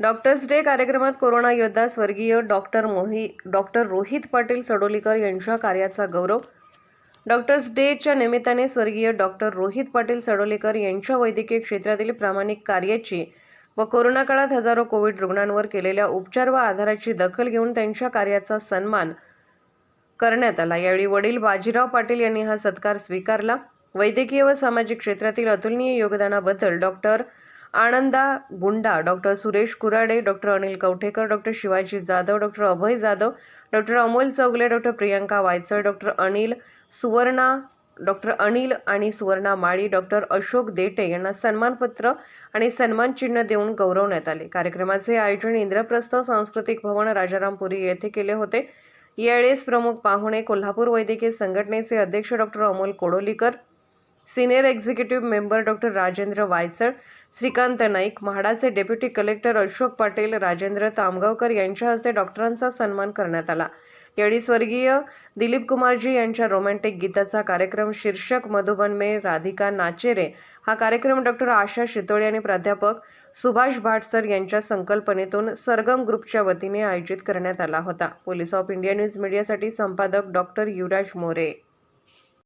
Doctors day कार्यक्रमात corona योद्धा स्वर्गीय डॉक्टर मोही डॉक्टर रोहित पाटील सडोलीकर यांच्या कार्याचा गौरव. डॉक्टर्स डेच्या निमित्ताने स्वर्गीय डॉक्टर रोहित पाटील सडोलीकर यांच्या वैद्यकीय क्षेत्रातील प्रामाणिक कार्याची व कोरोना काळात हजारो कोविड रुग्णांवर केलेल्या उपचार व आधाराची दखल घेऊन त्यांच्या कार्याचा सन्मान करण्यात आला. यावेळी वडील बाजीराव पाटील यांनी हा सत्कार स्वीकारला. वैद्यकीय व सामाजिक क्षेत्रातील अतुलनीय योगदानाबद्दल doctor Ananda Gunda doctor Suresh Kurade doctor Anil Kavathekar doctor Shivaji Jadhav doctor Abhay Jadhav doctor Amol Chougule doctor Priyanka Vaichal doctor Anil Suvarna doctor Anil आणि सुवर्णा माळी डॉक्टर अशोक देटे यांना सन्मानपत्र आणि सन्मान चिन्ह देऊन गौरवण्यात आले. कार्यक्रमाचे आयोजन इंद्रप्रस्थ सांस्कृतिक भवन राजारामपुरी येथे केले होते. यावेळेस प्रमुख पाहुणे कोल्हापूर वैद्यकीय संघटनेचे अध्यक्ष doctor Amol Kodolikar senior executive member doctor Rajendra Vaychal Shrikant Naik म्हाडाचे डेप्युटी कलेक्टर अशोक पाटील राजेंद्र तामगावकर यांच्या हस्ते डॉक्टरांचा सन्मान करण्यात आला. यावेळी स्वर्गीय दिलीप कुमारजी यांच्या रोमॅन्टिक गीताचा कार्यक्रम शीर्षक मधुबन मे राधिका नाचेरे हा कार्यक्रम डॉक्टर आशा शितोळे आणि प्राध्यापक सुभाष भाटसर यांच्या संकल्पनेतून सरगम ग्रुपच्या वतीने आयोजित करण्यात आला होता. पोलीस ऑफ इंडिया न्यूज मीडियासाठी संपादक डॉक्टर युवराज मोरे.